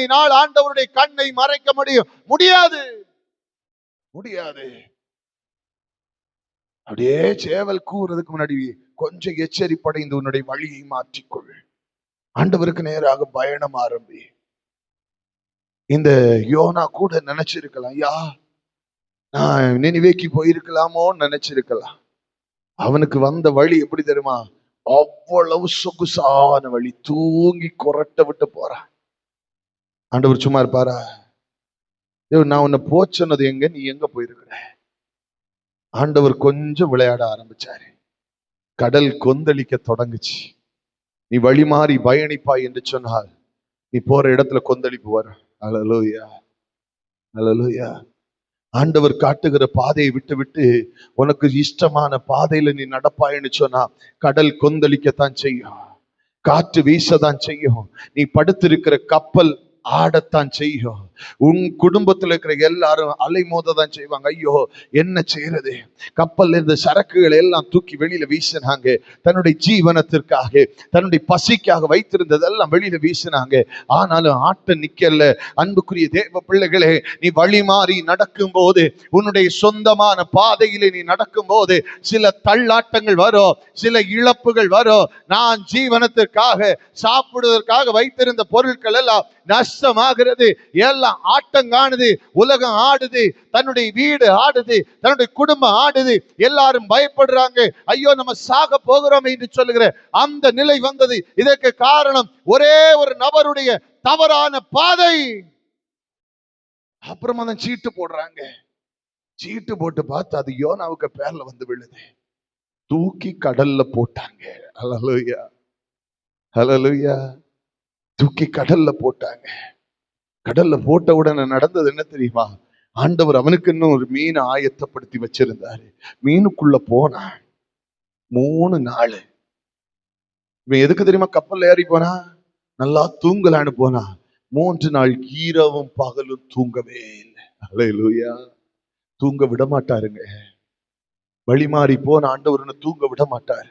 நாள் ஆண்டவருடைய கண்ணை மறைக்க முடியும். முடியாது. முடியாது. அப்படியே சேவல் கூறதுக்கு முன்னாடி கொஞ்சம் எச்சரிப்படைந்து உன்னுடைய வழியை மாற்றிக்கொள். ஆண்டவருக்கு நேராக பயணம் ஆரம்பி. இந்த யோனா கூட நினைச்சிருக்கலாம் யா நான் நினைவேக்கி போயிருக்கலாமோன்னு நினைச்சிருக்கலாம். அவனுக்கு வந்த வழி எப்படி தெரியுமா? அவ்வளவு சொகுசான வழி. தூங்கி கொரட்ட விட்டு போறான். ஆண்டவர் சும்மா இருப்பாரா? ஐயோ, நான் உன்னை போச்சொன்னது எங்க? நீ எங்க போயிருக்கிற? ஆண்டவர் கொஞ்சம் விளையாட ஆரம்பிச்சாரு. கடல் கொந்தளிக்க தொடங்குச்சு. நீ வழி மாறி பயணிப்பாய் என்று சொன்னால் நீ போற இடத்துல கொந்தளிப்பு வரும். அலலூயா அலலூயா ஆண்டவர் காட்டுகிற பாதையை விட்டு விட்டு உனக்கு இஷ்டமான பாதையில நீ நடப்பாய்ன்னு சொன்னா கடல் கொந்தளிக்கத்தான் செய்யும். காற்று வீசதான் செய்யும். நீ படுத்திருக்கிற கப்பல் ஆடத்தான் செய்யும் உன் குடும்பத்துல இருக்கிற எல்லாரும் அலை தான் செய்வாங்க. ஐயோ என்ன செய்யறது கப்பல்ல இருந்த சரக்குகளை எல்லாம் தூக்கி வெளியில வீசினாங்க. தன்னுடைய ஜீவனத்திற்காக தன்னுடைய பசிக்காக வைத்திருந்ததெல்லாம் வெளியில வீசினாங்க. ஆனாலும் ஆட்ட நிக்கல. அன்புக்குரிய தேவ பிள்ளைகளே நீ வழி மாறி நடக்கும் போது உன்னுடைய சொந்தமான பாதையில நீ நடக்கும் போது சில தள்ளாட்டங்கள் வரும் சில இழப்புகள் வரும். நான் ஜீவனத்திற்காக சாப்பிடுவதற்காக வைத்திருந்த பொருட்கள் எல்லாம் நஷ்டமாகிறது. எல்லாம் ஆட்டம் காணுது உலகம் ஆடுது தன்னுடைய வீடு ஆடுது தன்னுடைய குடும்பம் ஆடுது. எல்லாரும் பயப்படுறாங்க. ஐயோ நம்ம சாக போகிறோம் என்று சொல்லுகிற அந்த நிலை வந்தது. இதற்கு காரணம் ஒரே ஒரு நபருடைய தவறான பாதை. அப்புறமா தான் சீட்டு போடுறாங்க. சீட்டு போட்டு பார்த்து அது யோனாவுக்கு பேர்ல வந்து விழுது. தூக்கி கடல்ல போட்டாங்க. ஹalleluya. ஹalleluya. தூக்கி கடல்ல போட்டாங்க. கடல்ல போட்ட உடனே நடந்தது என்ன தெரியுமா? ஆண்டவர் அவனுக்கு இன்னும் ஒரு மீனை ஆயத்தப்படுத்தி வச்சிருந்தாரு. மீனுக்குள்ள போனான். மூணு நாள். இவன் எதுக்கு தெரியுமா கப்பல்ல ஏறி போனா? நல்லா தூங்கலான்னு போனா. மூன்று நாள் ஈரவும் பகலும் தூங்கவே இல்லை. அல்லேலூயா தூங்க விட மாட்டாருங்க. வழி மாறி போன ஆண்டவர்னு தூங்க விட மாட்டாரு.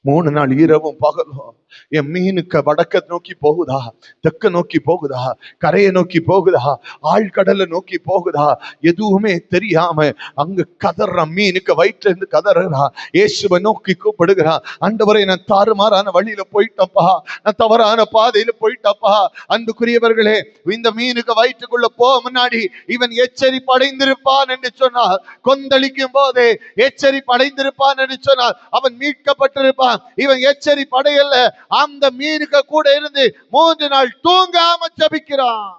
மூணு நாள் ஈரவும் பகலும் என் மீனுக்கு வடக்க நோக்கி போகுதா தெக்க நோக்கி போகுதா கரையை நோக்கி போகுதா ஆழ்கடலை நோக்கி போகுதா எதுவுமே தெரியாம அங்க கதற மீனுக்கு வயிற்றுல இருந்து கதறா இயேசுவை நோக்கி கூப்பிடுகிறா. அண்டவரை நான் தாறுமாறான வழியில போயிட்டப்பா. நான் தவறான பாதையில போயிட்டப்பா. அன்புக்குரியவர்களே இந்த மீனுக்கு வயிற்றுக்குள்ள போ முன்னாடி இவன் எச்சரிப்பு அடைந்திருப்பான் என்று சொன்னால் கொந்தளிக்கும் போதே எச்சரிப்பு அடைந்திருப்பான் என்று சொன்னால் அவன் மீட்கப்பட்டிருப்பான். இவன் எச்சரிப்பு அடையல. அந்த மீனுக்கு கூட இருந்து மூன்று நாள் தூங்காம ஜபிக்கிறான்.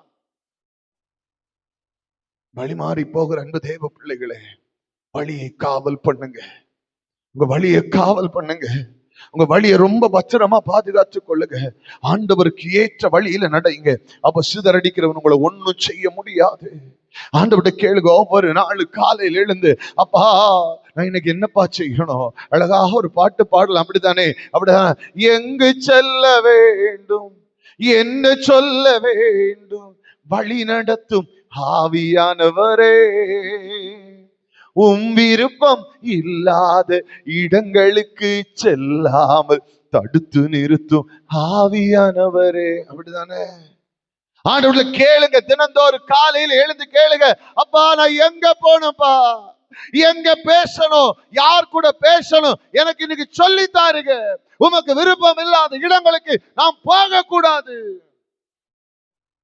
வழி மாறி போகிற அன்பு தேவ பிள்ளைகளே வழியை காவல் பண்ணுங்க. உங்க வழியை காவல் பண்ணுங்க. உங்க வழியை ரொம்ப பத்திரமா பாதுகாத்துக் கொள்ளுங்க. ஆண்டவருக்கு ஏற்ற வழியில நடைங்க. அப்ப சிதறடிக்கிறவன் உங்களை ஒண்ணும் செய்ய முடியாது. ஆண்டவர்கிட்ட கேளுங்க. ஒவ்வொரு நாள் காலையில் எழுந்து அப்பா நான் இன்னைக்கு என்னப்பா செய்யணும்? அழகாக ஒரு பாட்டு பாடலாம். அப்படித்தானே? அப்படிதான். எங்கு செல்ல வேண்டும்? என்ன சொல்ல வேண்டும்? வழி நடத்தும் ஆவியானவரே. உம் விருப்பம் இல்லாத இடங்களுக்கு செல்லாமல் தடுத்து நிறுத்தும் ஆவியானவரே. அப்படிதானே? ஆண்டவர்ல கேளுங்க. தினந்தோறும் காலையில எழுந்து கேளுங்க. அப்பா நான் எங்க போனப்பா எங்க பேசணும்? யார் கூட பேசணும்? எனக்கு இன்னைக்கு சொல்லி தாருங்க. உமக்கு விருப்பம் இல்லாத இடங்களுக்கு நாம் போக கூடாது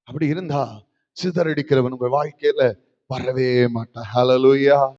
அப்படி இருந்தா சிதறடிக்கிறவன் உங்க வாழ்க்கையில வரவே மாட்டான். ஹலலூயா